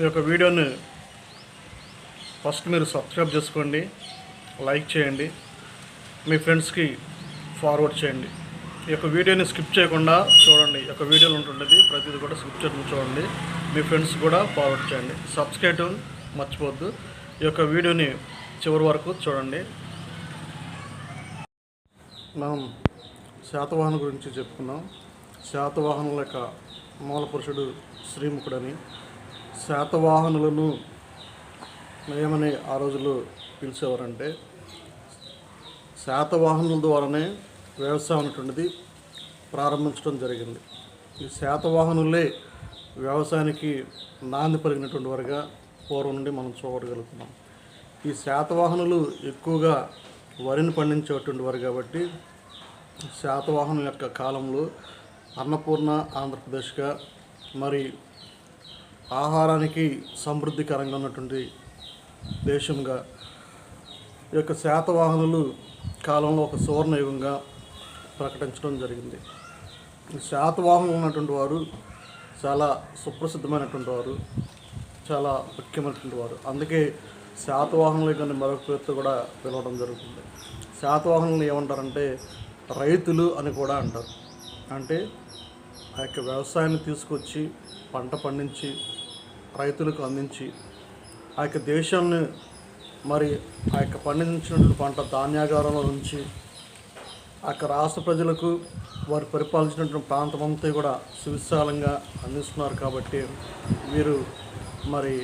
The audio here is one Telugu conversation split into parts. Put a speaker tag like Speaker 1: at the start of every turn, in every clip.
Speaker 1: ఈ యొక్క వీడియోని ఫస్ట్ మీరు సబ్స్క్రైబ్ చేసుకోండి లైక్ చేయండి మీ ఫ్రెండ్స్కి ఫార్వర్డ్ చేయండి. ఈ యొక్క వీడియోని స్కిప్ చేయకుండా చూడండి. ఈ యొక్క వీడియోలు ఉంటుండేది ప్రతిదీ కూడా స్కిప్ చేయకుండా చూడండి. మీ ఫ్రెండ్స్ కూడా ఫార్వర్డ్ చేయండి. సబ్స్క్రైబ్ మర్చిపోవద్దు. ఈ యొక్క వీడియోని చివరి వరకు చూడండి. మనం శాతవాహన గురించి చెప్పుకున్నాం. శాతవాహనుల యొక్క మూల పురుషుడు శ్రీముఖుడని. శాతవాహనులను ఏమని ఆ రోజుల్లో పిలిచేవారంటే శాతవాహనుల ద్వారానే వ్యవసాయం అనేటువంటిది ప్రారంభించడం జరిగింది. ఈ శాతవాహనులే వ్యవసాయానికి నాంది పలిగినటువంటి వారుగా పూర్వం నుండి మనం చూడగలుగుతున్నాం. ఈ శాతవాహనులు ఎక్కువగా వరిని పండించేటువంటి వారు కాబట్టి శాతవాహనుల యొక్క కాలంలో అన్నపూర్ణ ఆంధ్రప్రదేశ్గా మరి ఆహారానికి సమృద్ధికరంగా ఉన్నటువంటి దేశంగా ఈ యొక్క శాతవాహనులు కాలంలో ఒక సువర్ణయుగంగా ప్రకటించడం జరిగింది. శాతవాహనులు ఉన్నటువంటి వారు చాలా సుప్రసిద్ధమైనటువంటి వారు చాలా ముఖ్యమైనటువంటి వారు. అందుకే శాతవాహనులు కానీ మరొక పేరుతో కూడా పిలవడం జరుగుతుంది. శాతవాహనులు ఏమంటారంటే రైతులు అని కూడా అంటారు. అంటే ఆ యొక్క వ్యవసాయాన్ని తీసుకొచ్చి పంట పండించి రైతులకు అందించి ఆ యొక్క దేశాన్ని మరి ఆ యొక్క పండించినటువంటి పంట ధాన్యాగారంలో ఉంచి ఆ యొక్క రాష్ట్ర ప్రజలకు వారు పరిపాలించినటువంటి ప్రాంతం అంతా కూడా సువిశాలంగా అందిస్తున్నారు కాబట్టి వీరు మరి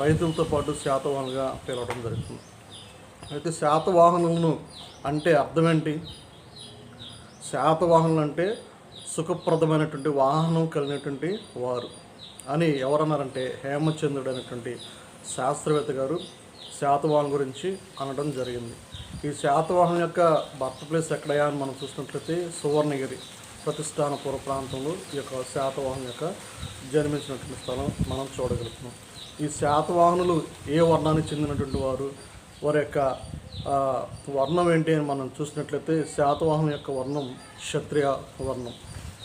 Speaker 1: రైతులతో పాటు శాతవాహనులుగా పిలవడం జరుగుతుంది. అయితే శాతవాహనులను అంటే అర్థం ఏంటి? శాతవాహనులు అంటే సుఖప్రదమైనటువంటి వాహనం కలిగినటువంటి వారు అని ఎవరన్నారంటే హేమచంద్రుడు అనేటువంటి శాస్త్రవేత్త గారు శాతవాహనం గురించి అనడం జరిగింది. ఈ శాతవాహనం యొక్క బర్త్ ప్లేస్ ఎక్కడయా అని మనం చూసినట్లయితే సువర్ణగిరి ప్రతిష్టానపుర ప్రాంతంలో ఈ యొక్క శాతవాహనం యొక్క జన్మించినటువంటి స్థలం మనం చూడగలుగుతున్నాం. ఈ శాతవాహనులు ఏ వర్ణానికి చెందినటువంటి వారు? వారి యొక్క వర్ణం ఏంటి అని మనం చూసినట్లయితే శాతవాహనం యొక్క వర్ణం క్షత్రియ వర్ణం.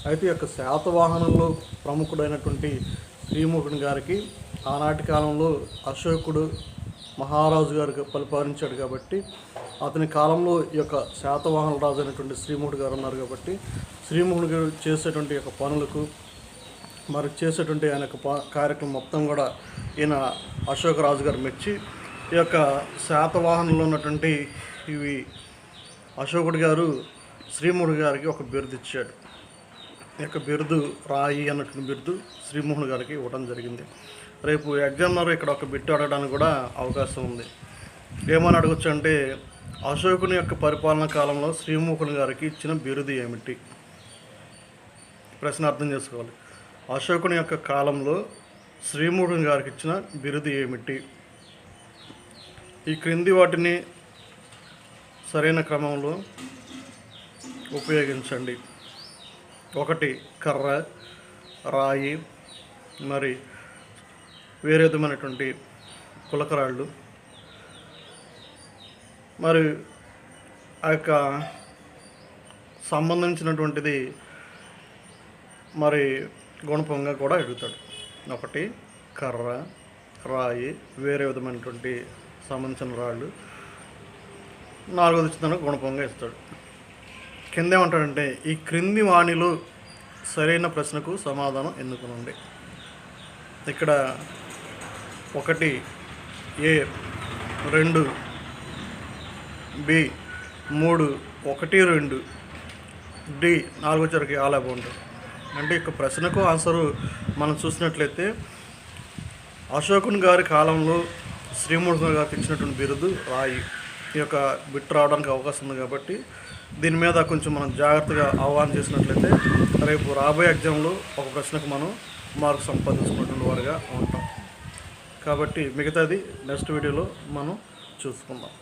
Speaker 1: అయితే ఈ యొక్క శాతవాహనంలో ప్రముఖుడైనటువంటి శ్రీముఖుని గారికి ఆనాటి కాలంలో అశోకుడు మహారాజు గారు పరిపాలించాడు కాబట్టి అతని కాలంలో ఈ యొక్క శాతవాహన రాజు అయినటువంటి శ్రీముఖుడు గారు ఉన్నారు కాబట్టి శ్రీముఖుడు గారు చేసేటువంటి యొక్క పనులకు మరి చేసేటువంటి ఆయన యొక్క కార్యక్రమం మొత్తం కూడా ఈయన అశోక రాజు గారు మెచ్చి ఈ యొక్క శాతవాహనంలో ఉన్నటువంటి ఇవి అశోకుడు గారు శ్రీముడు గారికి ఒక బిరుదు ఇచ్చాడు. ఈ యొక్క బిరుదు రాయి అన్నటువంటి బిరుదు శ్రీమోహన్ గారికి ఇవ్వడం జరిగింది. రేపు ఎగ్జామ్నర్ ఇక్కడ ఒక బిట్టు అడగడానికి కూడా అవకాశం ఉంది. ఏమని అడగచ్చు అంటే అశోకుని యొక్క పరిపాలన కాలంలో శ్రీముఖుని గారికి ఇచ్చిన బిరుదు ఏమిటి? ప్రశ్న అర్థం చేసుకోవాలి. అశోకుని యొక్క కాలంలో శ్రీముఖుని గారికి ఇచ్చిన బిరుదు ఏమిటి? ఈ క్రింది వాటిని సరైన క్రమంలో ఉపయోగించండి. ఒకటి కర్ర రాయి మరి వేరే విధమైనటువంటి కులకరాళ్ళు మరి ఆ యొక్క సంబంధించినటువంటిది మరి గుణపంగా కూడా అడుగుతాడు ఒకటి కర్ర రాయి వేరే విధమైనటువంటి సంబంధించిన రాళ్ళు. నాలుగోది ఇచ్చిన గుణపంగా ఇస్తాడు. కింద ఏమంటాడంటే ఈ క్రింది వాణిలో సరైన ప్రశ్నకు సమాధానం ఎన్నుకునండి ఇక్కడ ఒకటి ఏ రెండు బి మూడు ఒకటి రెండు డి నాలుగో చరికి అలా బాగుంటుంది అంటే ఇక ప్రశ్నకు ఆన్సరు మనం చూసినట్లయితే అశోకుని గారి కాలంలో శ్రీమూర్తి గారికి ఇచ్చినటువంటి బిరుదు రాయి ఈ యొక్క బిట్ రావడానికి అవకాశం ఉంది కాబట్టి దీని మీద కొంచెం మనం జాగ్రత్తగా ఆహ్వానం చేసినట్లయితే రేపు రాబోయే ఎగ్జామ్లో ఒక ప్రశ్నకు మనం మార్కు సంపాదించుకున్నటువంటి వారుగా ఉంటాం. కాబట్టి మిగతాది నెక్స్ట్ వీడియోలో మనం చూసుకుందాం.